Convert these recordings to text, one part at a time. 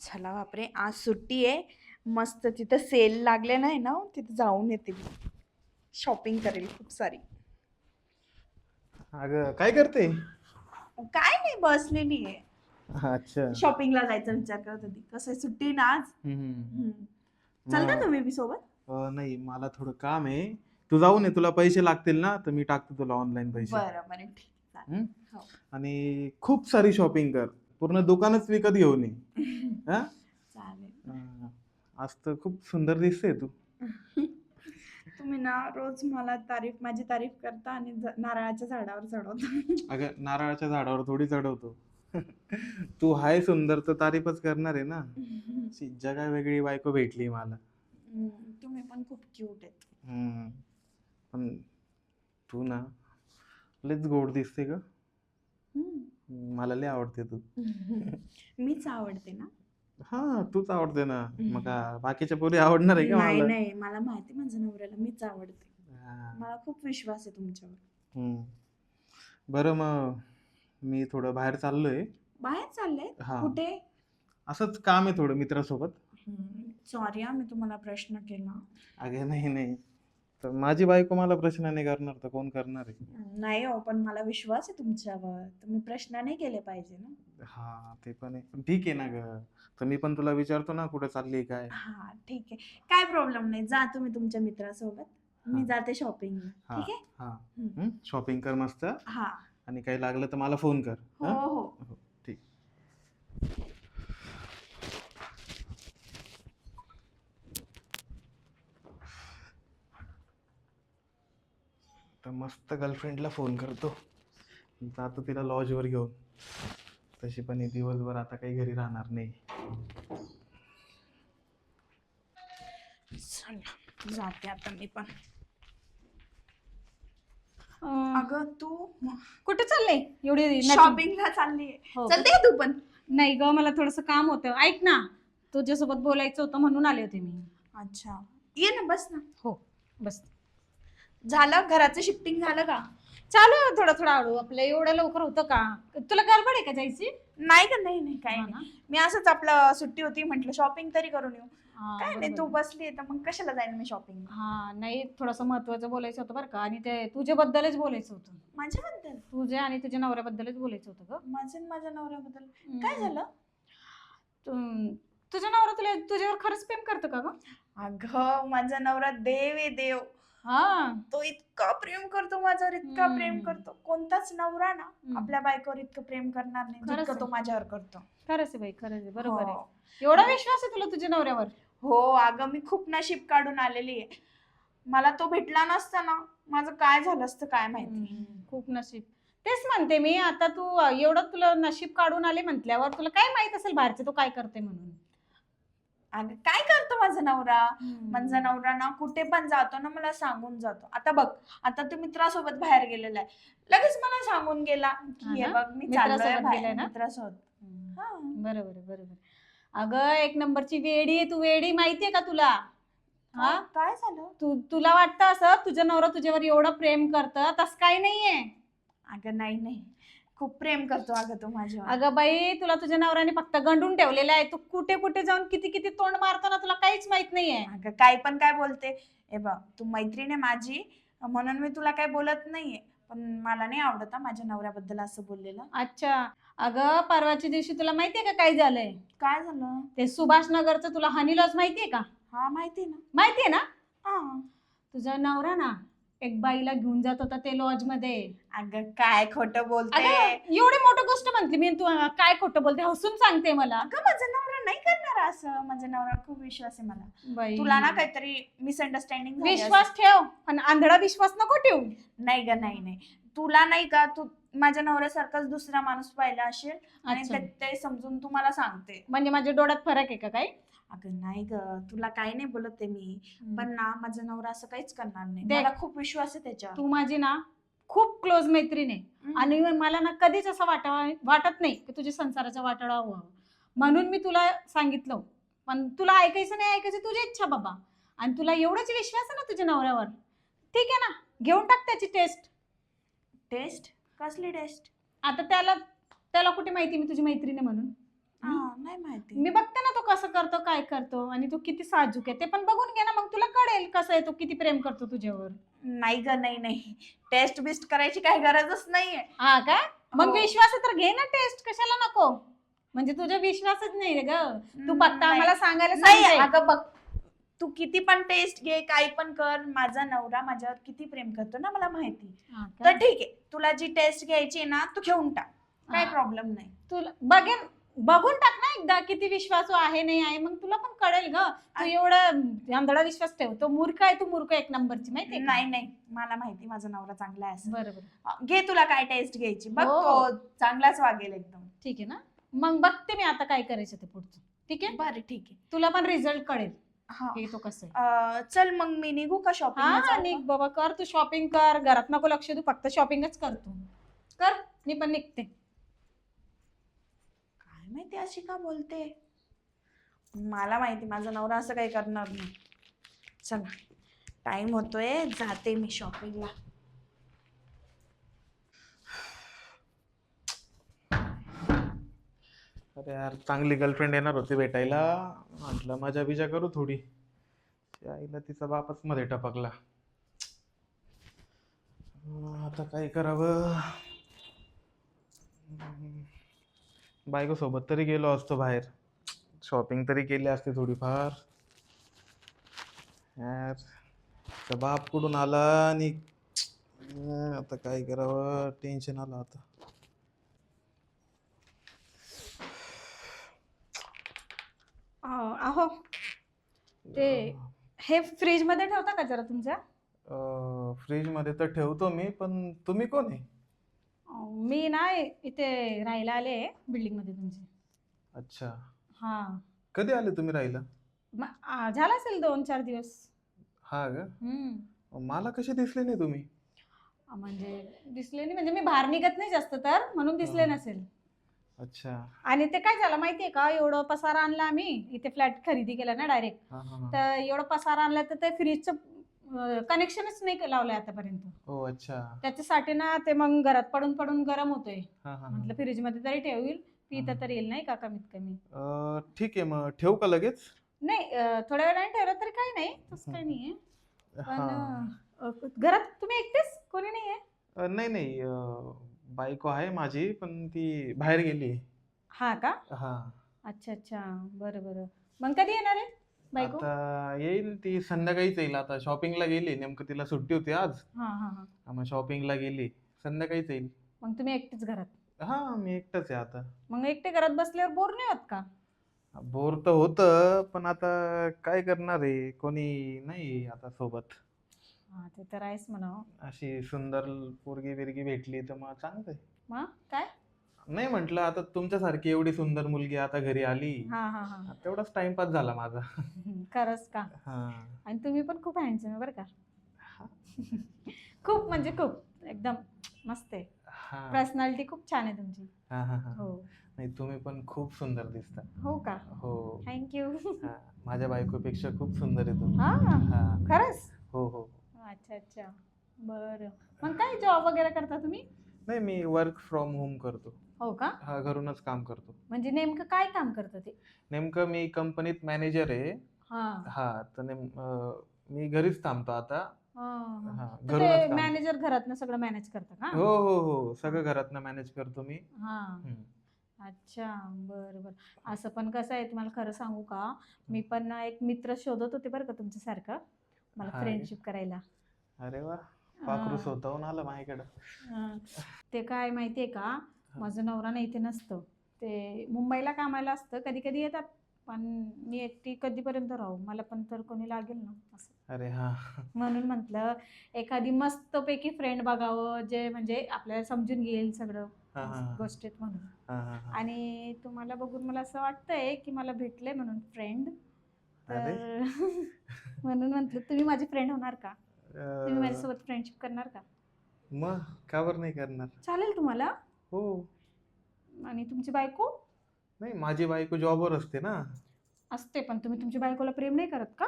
चला बापरे आज सुट्टी आहे. मस्त तिथं सेल लागले नाही ना तिथं जाऊन येते मी. शॉपिंग करेल खूप सारी. अगं काय करते? काय नाही बसलेली आहे. अच्छा. शॉपिंगला जायचा विचार करत होती. कसं आहे, सुट्टी आहे ना आज? हम्म. हम्म. चल ना मग- तुम्ही बी सोबत? अं, नाही मला थोडं काम आहे. तू जाऊ नये तुला पैसे लागतील ना तर मी टाकतो तुला ऑनलाईन पैसे. बरं बरं ठीक आहे? हो. आणि खूप सारी शॉपिंग कर. पूर्ण दुकानच विकत घेऊन ये. चालेल. हा? आज तर खूप सुंदर दिसते तू. तुम्ही ना रोज मला तारीफ माझी तारीफ करता आणि नारळाच्या झाडावर चढवता. अगं नारळाच्या झाडावर थोडी चढवतो. तू हाय सुंदर तर तारीफच करणार आहे ना? जगा वेगळी बायको भेटली मला. हम्म, तुम्ही पण खूप क्यूट आहेत. हम्म. पण तू ना लयच गोड दिसते ग. हम्म. मला लय आवडते तू. मीच आवडते ना. हा तूच आवडते ना. मग का बाकीच्या पोरी आवडणार आहे का नाही मला? नाही मला माहिती आहे माझ्या नवऱ्याला मीच आवडते. हा. मला खूप विश्वास आहे तुमच्यावर. हम्म. बरं मग मी थोडं बाहेर चाललोय. बाहेर चालले? हा. कुठे? असंच काम आहे थोडं मित्रासोबत. सॉरी हा मी तुम्हाला प्रश्न केला. अगे नाही नाही. तर माझी बायको मला प्रश्न नाही करणार तर कोण करणार आहे? नाही हो पण मला विश्वास आहे तुमच्यावर. तुम्ही प्रश्न नाही केले पाहिजे ना. हा ते पण आहे. पण ठीक आहे ना ग. तर मी पण तुला विचारतो ना कुठे चालली काय? हा ठीक आहे. काय प्रॉब्लेम नाही. जा तुम्ही तुमच्या मित्रासोबत. मी हा. जाते शॉपिंग हा ठीक आहे? हा. हम्म. शॉपिंग कर मस्त. हा. आणि काही लागलं तर मला फोन कर. हो? हा? हो. तर मस्त गर्लफ्रेंडला फोन करतो. जातो तिला लॉजवर घेऊन. तशी पण ही दिवसभर आता काही घरी राहणार नाही. चला जाते आता मी पण. अं, अगं तू कुठे चालले? एवढी? शॉपिंगला चालली हो? चलते का तू पण? नाही ग मला थोडस काम होतं. ऐक ना तुझ्यासोबत बोलायचं होतं म्हणून आले होते मी. अच्छा. ये ना बस ना. हो बस. झालं? घराचं शिफ्टिंग झालं का? चालू आहे थोडं थोडं हळू आपलं एवढं लवकर होतं का? तुला गडबड आहे का जायची? नाही का नाही नाही हा ना? मी असंच आपलं सुट्टी होती म्हटलं शॉपिंग तरी करून येऊ. हा, काय नाही बरोबर. तू बसली तर मग कशाला जाईन मी शॉपिंग हा नाही थोडस महत्वाचं बोलायचं होतं बरं का. आणि ते तुझ्याबद्दलच बोलायचं होतं. माझ्याबद्दल? तुझ्या आणि तुझ्या नवऱ्याबद्दलच बोलायचं होतं ग. माझं आणि माझ्या नवऱ्याबद्दल. काय झालं? तू- तुझा नवरा तुला तुझ्यावर खरंच प्रेम करतो का ग? अगं माझा नवरा देव आहे देव. हा. तो इतका प्रेम करतो माझ्यावर इतका हम्म. प्रेम करतो. कोणताच नवरा ना हम्म. आपल्या बायकोवर इतकं प्रेम करणार नाही खरंच जितकं तो आहे. माझ्यावर करतो. खरंच आहे बाई खरंच आहे. बरोबर हो. आहे एवढा विश्वास आहे तुला तुझ्या नवऱ्यावर? हो अगं मी खूप नशीब काढून आलेली आहे. मला तो भेटला नसता ना माझं काय झालं असतं काय माहिती. खूप नशीब. तेच म्हणते मी आता तू अ, एवढं तुला नशीब काढून आले म्हटल्यावर तुला काय माहीत असेल बाहेरचे तो काय करते म्हणून? अगं काय करतो माझा नवरा? माझा नवरा ना कुठे पण जातो ना मला सांगून जातो. आता बघ आता तू मित्रासोबत बाहेर गेलेला आहे. लगेच मला सांगून गेला की हा हे ना? बघ मी चाललोय मित्रासोबत बाहेर गेलाय ना? मित्रासोबत. हा. बरोबर आहे, बरोबर. अगं एक नंबरची वेडी आहे तू वेडी माहितीये का तुला? हा? काय झालं? तू तुला वाटतं असं तुझा नवरा तुझ्यावर एवढं प्रेम करतं? तसं काही नाहीये. अगं नाही नाही. खूप प्रेम करतो अगं तो माझ्यावर. अगं बाई तुला तुझ्या नवऱ्याने फक्त गंडून ठेवलेलं आहे. तू कुठे कुठे जाऊन किती किती तोंड मारतो ना तुला काहीच माहीत नाहीये. अगं काय पण काय बोलते. ए बघ तू मैत्रीण आहे माझी म्हणून मी तुला काय बोलत नाहीये. पण मला नाही आवडत हा माझ्या नवऱ्याबद्दल असं बोललेलं. अच्छा. अगं परवाच्या दिवशी तुला माहितीये का काय झालंय? काय झालं? ते सुभाष नगरचं तुला हनी लॉज माहितीये का? हा माहिती ना. माहितीये ना? हा. तुझा नवरा ना एक बाईला घेऊन जात होता ते लॉजमध्ये. अगं काय खोटं बोलते? अगं एवढी मोठी गोष्ट म्हणते मी तू अं, काय खोटं बोलते? हसून सांगते मला. अगं माझा नवरा नाही करणार असं. माझा नवरा खूप विश्वास आहे मला. बाई. तुला ना काहीतरी मिसअंडरस्टँडिंग विश्वास ठेव पण आंधळा विश्वास नको ठेवू. नाही ग नाही नाही. तुला नाही का तू माझ्या नवऱ्यासारखाच दुसरा माणूस पाहिला असेल? आणि अच्छा. ते- ते समजून तू मला सांगते. म्हणजे माझ्या डोळ्यात फरक आहे का काय अगं नाही ग तुला काही नाही बोलत आहे मी. पण ना माझा नवरा असं काहीच करणार नाही. देख. मला खूप विश्वास आहे त्याच्यावर. तू माझी ना खूप क्लोज मैत्रीण आहे. आणि मला ना कधीच असं वाटावा वाटत नाही की तुझ्या संसाराचा वाटाडा व्हावं. म्हणून मी तुला सांगितलं. पण तुला ऐकायचं नाही ऐकायचं तुझी इच्छा बाबा. आणि तुला एवढाच विश्वास आहे ना तुझ्या नवऱ्यावर. ठीक आहे ना? घेऊन टाक त्याची टेस्ट टेस्ट कसली टेस्ट आता त्याला त्याला कुठे माहिती मी तुझी मैत्रीण आहे म्हणून? हा? नाही माहिती. मी बघते ना तो कसं करतो काय करतो आणि तू किती साजूक आहे ते पण बघून घे ना मग तुला कळेल कसं आहे तो किती प्रेम करतो तुझ्यावर. नाही ग नाही नाही. टेस्ट बिस्ट करायची काही गरजच नाहीये. हा का? मग हो. विश्वास आहे तर घे ना टेस्ट कशाला नको? म्हणजे तुझा विश्वासच नाही रे ग. तू फक्त नाही. आम्हाला सांगायला नाही. अगं बघ तू किती पण टेस्ट घे काही पण कर माझा नवरा माझ्यावर किती प्रेम करतो ना मला माहिती. हा का? तर ठीक आहे तुला जी टेस्ट घ्यायची आहे ना तू घेऊन टाक. हा. प्रॉब्लेम नाही. तुला बघेन बघून टाक ना एकदा किती विश्वासू आहे नाही आहे. मग तुला पण कळेल ग. तू एवढा आंधळा विश्वास ठेव. तो मूर्ख आहे तू मूर्ख एक नंबरची माहिती नाही नाही. मला माहिती माझा नवरा चांगला आहे. बरोबर घे तुला काय टेस्ट घ्यायची. बघ हो. तो चांगलाच वागेल एकदम. ठीक आहे ना? मग बघते मी आता काय करायचं ते पुढचं. ठीक आहे? बरं ठीक आहे. तुला पण रिझल्ट कळेल हा. तो कसं चल मग मी निघू का हा शॉपिंग निघ बाबा. कर तू शॉपिंग कर. घरात नको लक्ष देऊ. फक्त शॉपिंगच कर तू. कर. मी पण निघते. काय माहिती अशी का बोलते? मला माहिती माझा नवरा असं काही करणार नाही. चला टाइम होतोय जाते मी शॉपिंगला अरे यार चांगली गर्लफ्रेंड येणार होती भेटायला. म्हटलं मजा बिजा करू थोडी. त्या आईला तिचा बापच मध्ये टपकला. आता काय करावं? हम्म, बायको सोबत तरी गेलो असतो बाहेर. शॉपिंग तरी केली असती थोडीफार. यार बाप कुठून आला आणि आता काय करावं? टेन्शन आलं आता. अहो ते हे फ्रीजमध्ये ठेवता का जरा तुमच्या? फ्रीजमध्ये तर ठेवतो मी पण तुम्ही कोण आहे? मी ना इथे राहायला आले बिल्डिंगमध्ये तुमची. अच्छा. हा. कधी आले तुम्ही म- आ, झाला असेल दोन चार दिवस. हा का? हम्म. मला कसे दिसले नाही तुम्ही? म्हणजे दिसले नाही म्हणजे मी बाहेर निघत नाही जास्त तर म्हणून दिसले हा. नसेल. अच्छा. आणि ते काय झालं माहितीये का? एवढं पसारा आणला आम्ही इथे फ्लॅट खरेदी केला ना डायरेक्ट. हा हा हा. तर एवढं पसारा आणला तर ते फ्रीजचं कनेक्शनच नाही लावलंय आतापर्यंत. हो अच्छा. त्याच्यासाठी ना ते मग घरात पडून पडून गरम होतोय. हा हा म्हटलं. फ्रीजमध्ये तरी ठेवील पिता. तरी येईल नाही का कमीत कमी? अं, ठीक आहे मग ठेवू का लगेच? नाही अ, थोड्या वेळाने ठेवलं तरी काही नाही तसं काही नाहीये. पण हा अ, घरात तुम्ही एकटेच? कोणी नाहीये? अं, नाही नाही अं, बायको आहे माझी पण ती बाहेर गेली हा का? हा. अच्छा अच्छा. बरं बरं. मग कधी येणार आहे? बायको आता येईल ती संध्याकाळीच येईल. आता शॉपिंगला गेली. नेमकं तिला सुट्टी होती आज. हा हा हा. हा, मग शॉपिंगला गेली. संध्याकाळीच येईल. मग तुम्ही एकटेच घरात? हा मी एकटाच आहे आता. मग एकटे घरात बसल्यावर बोर नाही होत का? बोर तर होतं पण आता काय करणार आहे? कोणी नाही आता सोबत. हा ते तर आहेच म्हणा. अशी सुंदर पोरगी बिरगी भेटली तर मग चांगलं आहे. मग? काय? नाही म्हटलं आता तुमच्यासारखी एवढी सुंदर मुलगी आता घरी आली. हा हा हा. तेवढाच टाइमपास झाला माझा. खरंच का? हा. आणि तुम्ही पण खूप हँडसम आहे बरं का. खूप म्हणजे खूप एकदम मस्त आहे. हा. पर्सनॅलिटी खूप छान आहे तुमची. हा हा हा. हो. नाही तुम्ही पण खूप सुंदर दिसता. हो का? हो. थँक्यू हा. माझ्या बायकोपेक्षा खूप सुंदर आहे तुम्ही. हा हा. खरंच? हो हो. अच्छा अच्छा. बरं. मग काय जॉब वगैरे करता तुम्ही? नाही मी वर्क फ्रॉम होम करतो. हो का? हा घरूनच काम करतो. म्हणजे नेमकं काय काम करतं ते? नेमकं मी कंपनीत मॅनेजर आहे. हा. हा तर नेम अं, मी घरीच थांबतो आता. हा, हा. तर घरूनच ते काम. मॅनेजर घरातनं सगळं मॅनेज करतं का? हो हो हो. सगळं घरातनं मॅनेज करतो मी. हा. हम्म. अच्छा बरं बरं असं पण कसं आहे तुम्हाला खरं सांगू का? मी पण ना एक मित्र शोधत होते बरं का तुमच्यासारखं? मला हा. फ्रेंडशिप करायला. अरे वा. पाखरू हा. स्वतःहून आलं माझ्याकडं. ते काय माहितीये का? माझं नवरा नाही इथे नसतं. ते मुंबईला कामाला असतं. कधी कधी येतात. पण मी एकटी कधीपर्यंत राहू? मला पण तर कोणी लागेल ना. असं. अरे हा. म्हणून म्हटलं एखादी मस्तपैकी फ्रेंड बघावं. जे म्हणजे आपल्याला समजून घेईल सगळं. हा, हा, हा. गोष्टीत म्हणून. हा, हा, हा. आणि तुम्हाला बघून मला असं वाटतंय की मला भेटलंय म्हणून फ्रेंड अरे. तर म्हणून म्हटलं तुम्ही माझी फ्रेंड होणार का? तुम्ही अं, माझ्यासोबत फ्रेंडशिप करणार का? मग का बरं नाही करणार? चालेल तुम्हाला. हो. आणि तुमची बायको? नाही माझी बायको जॉबवर असते ना. असते पण तुम्ही तुमच्या बायकोला प्रेम नाही करत का?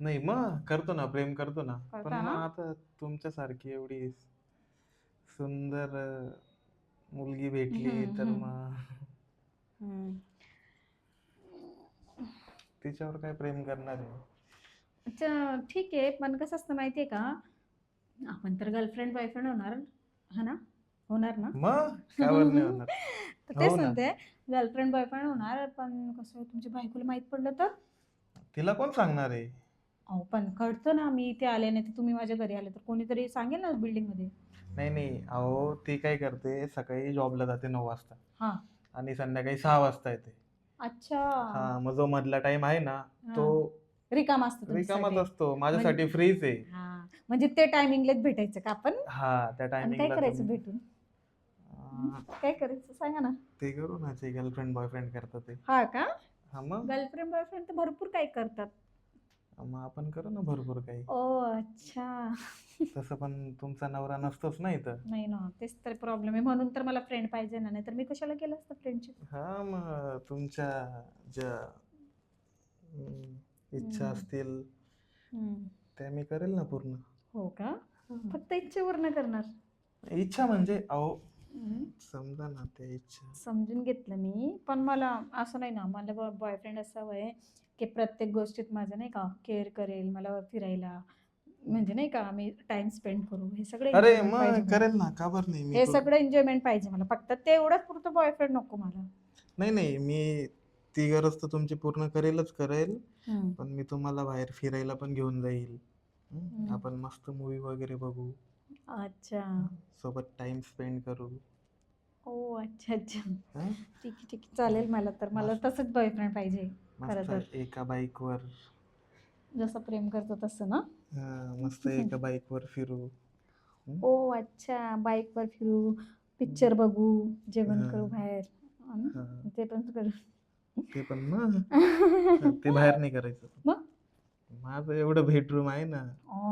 नाही मग करतो ना प्रेम करतो ना. पण करता मग ना? आता तुमच्यासारखी एवढी सुंदर अं, मुलगी भेटली हम्म, तर हम्म. मग. तिच्यावर काय प्रेम करणार आहे? ठीक आहे. पण कसं असतं माहिती आहे का? आपण तर गर्लफ्रेंड बॉयफ्रेंड होणार. हा ना? होणार ना? मग? कावर नाही होणार? तर हो तेच ना. म्हणते गर्लफ्रेंड बॉयफ्रेंड होणार पण कसं तुमच्या बायकोला माहीत पडलं तर? तिला कोण सांगणार आहे? अहो पण कळतं ना मी इथे आले नाही तर तुम्ही माझ्या घरी आले तर कोणीतरी सांगेल ना बिल्डिंगमध्ये नाही नाही. अहो ती काय करते सकाळी जॉबला जाते नऊ वाजता. हा. आणि संध्याकाळी सहा वाजता येते. अच्छा. हा मग जो मधला टाइम आहे ना तो रिकाम असतो रिकामाच तुमच्यासाठी. असतो. माझ्यासाठी फ्रीच आहे. हा. म्हणजे ते टायमिंगलाच भेटायचं का आपण? हा त्या आणि काय करायचं भेटून? भेटून काय करायचं सांगा ना. ते करू ना जे गर्लफ्रेंड बॉयफ्रेंड करतात ते. हा का? हा मग? गर्लफ्रेंड बॉयफ्रेंड तर भरपूर काही करतात. मग आपण करू ना भरपूर काही. ओ अच्छा. तसं पण तुमचा नवरा नसतोच ना इथं. नाही ना तेच तर प्रॉब्लेम आहे. म्हणून तर मला फ्रेंड पाहिजे ना नाही तर मी कशाला केलं असतं फ्रेंडशिप हा मग तुमच्या ज्या हम्म, इच्छा. असतील त्या मी करेल ना पूर्ण. हो का? फक्त इच्छेवर न करणार. इच्छा म्हणजे अहो. समजा ना त्या इच्छा. समजून घेतलं मी पण मला असं नाही ना मला बॉयफ्रेंड असावं आहे की प्रत्येक गोष्टीत माझं नाही का केअर करेल मला फिरायला. म्हणजे नाही का आम्ही टाइम स्पेंड करू. हे सगळे अरे enjoyment पाहिजे मग मला. करेल ना का बरं नाही मी हे तू- सगळं एन्जॉयमेंट पाहिजे मला. फक्त तेवढंच पुरतं बॉयफ्रेंड नको मला. नाही नाही मी ती गरज तर तुमची पूर्ण करेलच करेल. पण मी तुम्हाला बाहेर फिरायला पण घेऊन जाईल. आपण मस्त मूवी वगैरे बघू. अच्छा. सोबत टाइम स्पेंड करू. ओ अच्छा अच्छा. हं? ठीक आहे ठीक आहे. चालेल मला तर. मला तसंच बॉयफ्रेंड पाहिजे खरं. मस्त एका बाईकवर जसं प्रेम करतो तसं ना? मस्त एका बाईकवर फिरू. ओ अच्छा. बाईकवर फिरू पिक्चर बघू जेवण हा. करू बाहेर. हा ना? हा, ते पण करू. ते पण मग ते बाहेर नाही करायचं. मग? माझं एवढं बेडरूम आहे ना.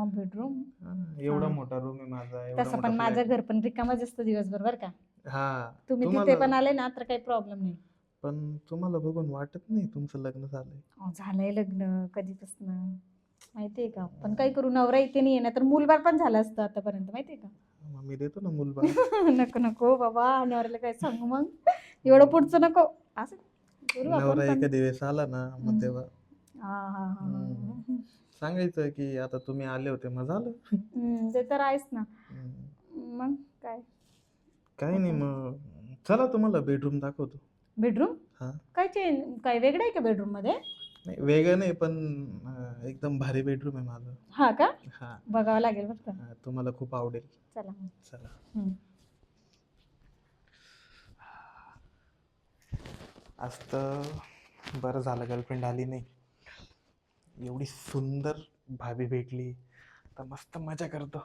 बेडरूम हा, एवढा. मोठा रूम आहे माझा एवढा तसं मोठा पण माझं flat. घर पण रिकामच असतं दिवसभर बरं का. हा तुम्ही तिथे तुम्हाला- पण आले ना तर काही प्रॉब्लेम नाही. पण तुम्हाला बघून वाटत नाही तुमचं लग्न झालंय. अहो, झालंय लग्न कधीपासून? माहितीये का? पण काय करू नवरा इथे नाही येणार तर मुलबाळ पण झालं असतं आतापर्यंत माहितीये का? मग मी देतो ना मुलबा नको नको बाबा नवऱ्याला काय सांगू मग? एवढं पुढचं नको. असं करू आपण नवरा पण. एका दिवस आला ना. मग तेव्हा. हा हा हा, हा हम्म. सांगायचं की आता तुम्ही आले होते मग झालं. हम्म, ते तर आहेच ना. हम्म. मग काय? काही नाही मग चला तुम्हाला बेडरूम दाखवतो. बेडरूम हा. काय चेंज काय वेगळं आहे का बेडरूममध्ये? नाही वेगळं नाही पण अं, एकदम भारी बेडरूम आहे माझं. हा का? हा. बघावं लागेल बरं का. हा, तुम्हाला खूप आवडेल. चला. चला. हम्म. आज तर बरं झालं गर्लफ्रेंड आली नाही. एवढी सुंदर भाभी भेटली तर मस्त मजा करतो.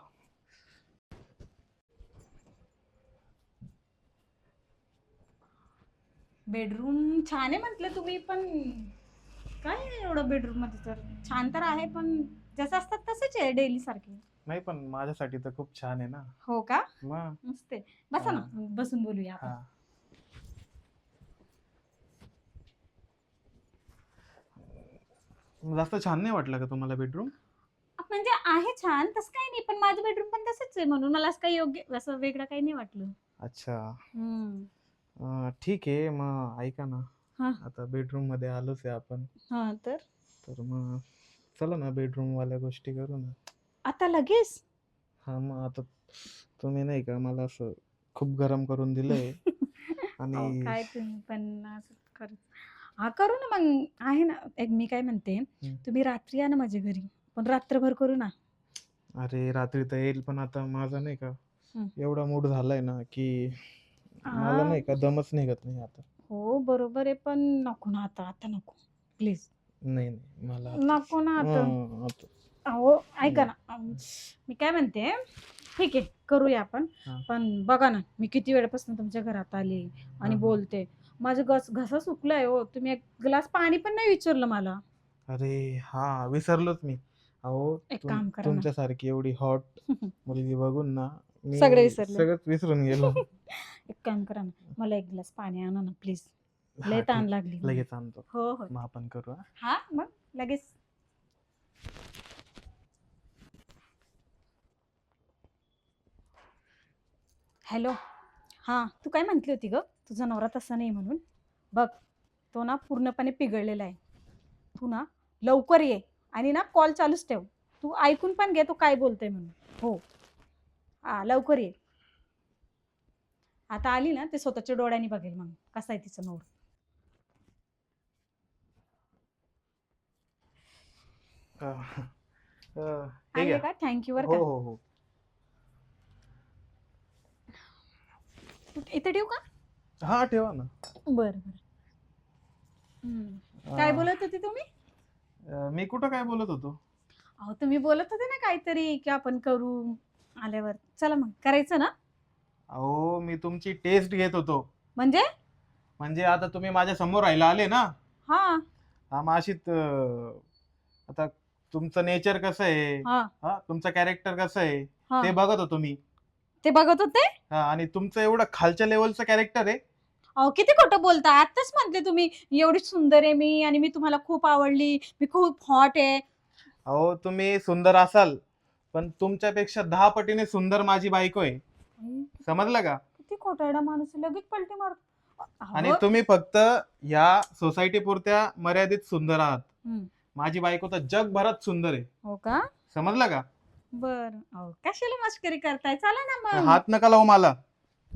बेडरूम छान आहे म्हटलं तुम्ही पण काय एवढं बेडरूममध्ये तर? छान तर आहे पण जसं असतात तसंच आहे डेली सारखे. नाही पण माझ्यासाठी तर खूप छान आहे ना. हो का? मग मस्त आहे. बसा ना बसून बोलूया आपण. हा. जास्त छान नाही वाटलं का तुम्हाला बेडरूम म्हणजे आहे छान तसं काही नाही पण माझं बेडरूम पण तसंच आहे म्हणून मला असं काही योग्य असं वेगळं काही नाही वाटलं. अच्छा. हम्म. अं, ठीक आहे मग ऐका ना. हा. आता बेडरूममध्ये आलोच आहे आपण. हा तर? तर मग चला ना बेडरूम वाल्या गोष्टी करू ना. आता लगेच? हा मग आता तुम्ही नाही का मला असं खूप गरम करून दिलंय. अहो, आणि काय तुम्ही पण असं करत हा करू ना मग आहे ना. एक मी काय म्हणते तुम्ही रात्री या ना माझ्या घरी. पण रात्रभर करू ना. अरे रात्री तर येईल पण आता माझा नाही का हम्म. एवढा मूड झालाय ना की मला हा. नाही का दमच निघत नाही आता. हो बरोबर आहे पण नको ना आता आता नको. प्लीज नाही नाही मला आता- नको ना आता. हं, आता- अहो ऐका ना. अम, मी काय म्हणते ठीक आहे करूया आपण. हा. पण बघा ना मी किती वेळापासून तुमच्या घरात आले आणि हा. बोलते. माझं घस घसा सुकलाय हो. तुम्ही एक ग्लास पाणी पण नाही विचारलं मला. अरे हा विसरलोच मी. अहो एक तुम- काम करा ना. तुमच्यासारखी एवढी हॉट मुलगी बघून ना मी सगळं विसरले. सगळंच विसरून गेलो. एक काम करा ना. मला एक ग्लास पाणी आणा ना प्लीज. हा, लय ठीक. ताण लागली मला. लगेच आणतो. हो हो. मग आपण करू हा. हा मग लगेच. हॅलो. हां तू काय म्हटली होती ग? तुझा नवरा तसा नाही म्हणून. बघ तो ना पूर्णपणे पिघळलेला आहे. तू ना लवकर ये आणि ना कॉल चालूच ठेव. तू ऐकून पण घे तू काय बोलतोय म्हणून. हो. हा लवकर ये. आता आली ना ते स्वतःच्या डोळ्यांनी बघेल मग. कसा आहे तिचं नवर. अं, अं, हे आले घ्या. का? थँक्यू वर हो का? हो हो. इथे ठेवू का? हा ठेवा ना. बरं बरं. हम्म. काय बोलत होते तुम्ही? अं, मी कुठं काय बोलत होतो? अहो तुम्ही बोलत होते ना काहीतरी की आपण करू आल्यावर. चला मग करायचं ना? अहो मी तुमची टेस्ट घेत होतो. म्हणजे? म्हणजे आता तुम्ही माझ्यासमोर राहायला आले ना? हा. हा मग अशीच अं, आता तुमचं नेचर कसं आहे? हा. हा तुमचं कॅरेक्टर कसं आहे? हा. ते बघत होतो मी. ते बघत होते? हा आणि तुमचं एवढं खालच्या लेवलचं कॅरेक्टर आहे? अहो किती खोटं बोलता? आताच म्हटले तुम्ही एवढी सुंदर आहे मी आणि मी तुम्हाला खूप आवडली मी खूप हॉट आहे. अहो तुम्ही सुंदर असाल पण तुमच्यापेक्षा दहा पटीने सुंदर माझी बायको आहे. समजलं का? किती खोटारडा माणूस आहे, लगेच पलटी मारतो आणि अहो, तुम्ही फक्त ह्या सोसायटी पुरत्या मर्यादित सुंदर आहात. हम्म. माझी बायको तर जगभरात सुंदर आहे. हो का? समजलं का? बर. अहो कशाला मस्करी करताय? चला ना मग. हात नका लावू मला.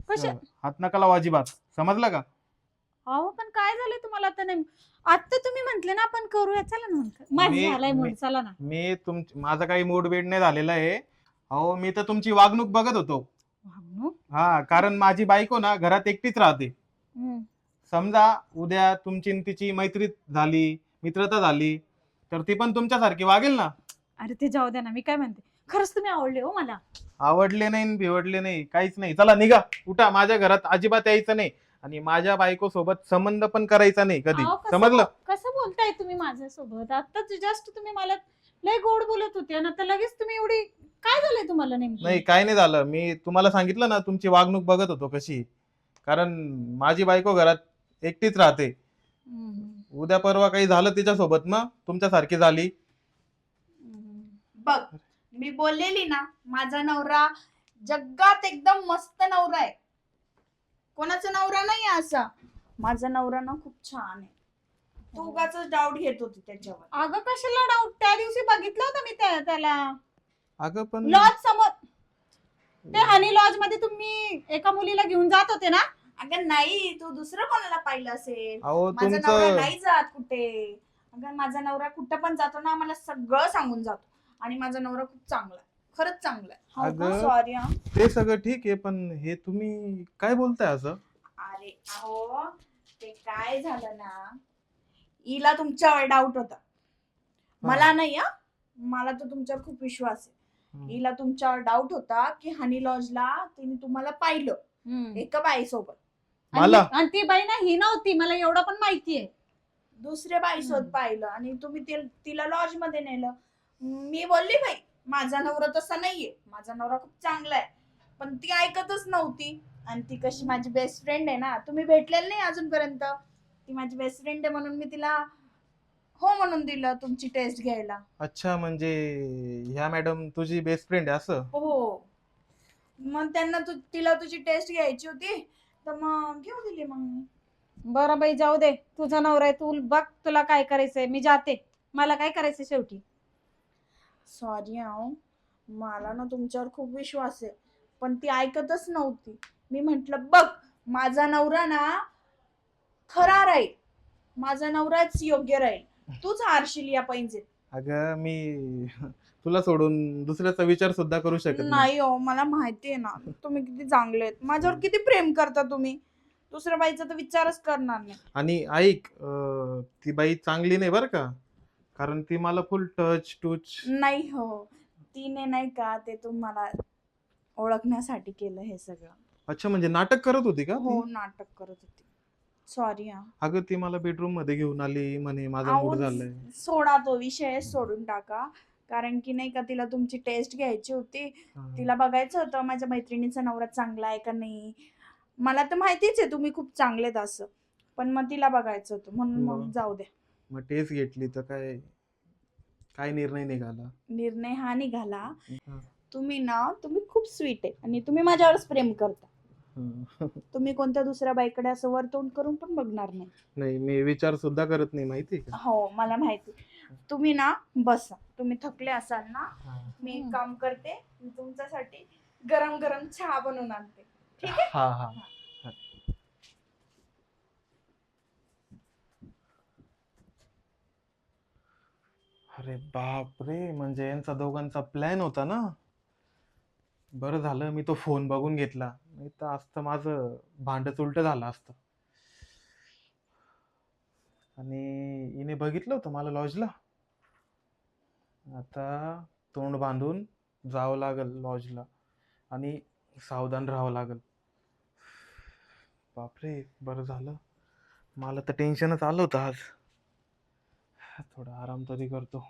कशा हात नका लावू अजिबात. समजलं का? अहो पण काय झालंय तुम्हाला आता नाही आता तुम्ही म्हंटले ना आपण करूया. चला ना माझं मी- झालाय मूड मी- चला ना. मी तुम माझा काही मूड बीड नाही झालेला आहे. अहो मी तर तुमची वागणूक बघत होतो. वागणूक? हा कारण माझी बायको ना घरात एकटीच राहते. हम्म. समजा उद्या तुमची तिची मैत्री झाली मित्रता झाली तर ती पण तुमच्यासारखी वागेल ना? अरे ते जाऊ द्या ना मी काय म्हणते? खरंच तुम्ही आवडले हो मला. आवडले नाही न बिवडले नाही काहीच नाही. चला निघा. उठा. माझ्या घरात अजिबात यायचं नाही. आणि माझ्या बायको सोबत संबंध पण करायचा नाही कधी. अहो, कसं समजलं? कसं बोलताय तुम्ही माझ्यासोबत? आता जस्ट तुम्ही मला लय गोड बोलत होते आणि आता लगेच तुम्ही एवढी काय झालंय तुम्हाला नेमकी? नाही काय नाही झालं. मी तुम्हाला सांगितलं ना तुमची वागणूक बघत होतो कशी. कारण माझी बायको घरात एकटीच राहते. हम्म. उद्या परवा काही झालं तिच्यासोबत मग तुमच्यासारखी झाली. हम्म. बघ मी बोललेली ना माझा नवरा जगात एकदम मस्त नवरा आहे. कोणाचा नवरा नाही असा. माझा नवरा ना खूप छान आहे. तू उगाच डाऊट घेत होती त्याच्यावर. अगं कशाला डाऊट त्या दिवशी बघितलं होतं मी त्या- त्याला. अगं पण लॉज समोर ते हनी लॉजमध्ये तुम्ही एका मुलीला घेऊन जात होते ना? अगं नाही तू दुसरं कोणाला पाहिलं असेल? अहो माझा नवरा तुमचं नाही जात कुठे. अगं माझा नवरा कुठं पण जातो ना मला सगळं सांगून जातो. आणि माझा नवरा खूप चांगला आहे. खरंच चांगला आहे. अगं सॉरी हा. ते सगळं ठीक आहे पण हे तुम्ही काय बोलताय असं? अरे अहो ते काय झालं ना? हिला तुमच्यावर डाऊट होता. मला नाही हा. मला तर तुमच्यावर खूप विश्वास आहे. हिला तुमच्यावर डाऊट होता की हनी लॉजला तिने तुम्हाला पाहिलं. एका बाईसोबत. आणि- मला? आणि ती बाई ना ही नव्हती. मला एवढं पण माहितीये दुसऱ्या बाईसोबत हम्म. पाहिलं आणि तुम्ही ते- तिला लॉजमध्ये नेलं. मी बोलली भाई माझा नवरा तसा नाहीये. माझा नवरा खूप चांगला आहे. पण ती ऐकतच नव्हती. आणि ती कशी माझी बेस्ट फ्रेंड आहे ना तुम्ही भेटलेले नाही अजूनपर्यंत. ती माझी बेस्ट फ्रेंड आहे म्हणून मी तिला हो म्हणून दिलं तुमची टेस्ट घ्यायला. अच्छा म्हणजे ह्या मॅडम तुझी बेस्ट फ्रेंड आहे असं? हो. मग त्यांना तू तिला तुझी टेस्ट घ्यायची होती तर मग घेऊ दिली मग मी. बरं बाई जाऊ दे. तुझा नवरा आहे तू बघ तुला काय करायचंय. मी जाते. मला काय करायचंय शेवटी? सॉरी अहो मला ना तुमच्यावर खूप विश्वास आहे. पण ती ऐकतच नव्हती. मी म्हंटल बघ माझा नवरा ना खरा राहील. माझा नवराच योग्य राहील. तूच हारशील या पैंजेत. अगं मी तुला सोडून दुसऱ्याचा विचार सुद्धा करू शकत नाही. नाही हो मला माहिती आहे ना. तुम्ही किती चांगले आहेत. माझ्यावर किती प्रेम करता तुम्ही? दुसऱ्या बाईचा तर विचारच करणार नाही. आणि ऐक अं, ती बाई चांगली नाही बरं का? कारण ती मला फुल टच टूच नाही हो. तिने नाही का ते तुम्हाला ओळखण्यासाठी केलं हे सगळं. अच्छा म्हणजे नाटक करत होती का हो? नाटक करत होती. सॉरी हा. अगं ती मला बेडरूममध्ये घेऊन आली म्हणे माझा मूड झालाय. सोडा तो विषय सोडून टाका. कारण की नाही का तिला तुमची टेस्ट घ्यायची होती. हा. तिला बघायचं होतं माझ्या मैत्रिणीचा नवरा चांगला आहे का नाही? मला तर माहितीच आहे तुम्ही खूप चांगलेत असं. पण मग तिला बघायचं होतं म्हणून मग मग? जाऊ द्या. मग टेस्ट घेतली तर काय काय निर्णय निघाला? निर्णय हा निघाला. हा. तुम्ही ना तुम्ही खूप स्वीट आहे आणि तुम्ही माझ्यावरच प्रेम करता. हं. तुम्ही कोणत्या दुसऱ्या बाईकडे असं वर्तवून करून पण बघणार नाही. नाही मी विचार सुद्धा करत नाही माहिती का? हो मला माहिती. तुम्ही ना बसा. तुम्ही थकले असाल ना. मी एक. काम करते मी तुमच्यासाठी गरम गरम चहा बनवून आणते. ठीक आहे? हा. हा. अरे बाप रे म्हणजे यांचा दोघांचा प्लॅन होता ना? बरं झालं मी तो फोन बघून घेतला. नाही तर असतं माझं भांडच उलट झालं असतं. आणि हिने बघितलं होतं मला लॉजला आता तोंड बांधून जावं लागल लॉजला आणि सावधान राहावं लागल. बापरे! बरं झालं. मला तर टेन्शनच आलं होतं आज. थोडा आराम तरी करतो.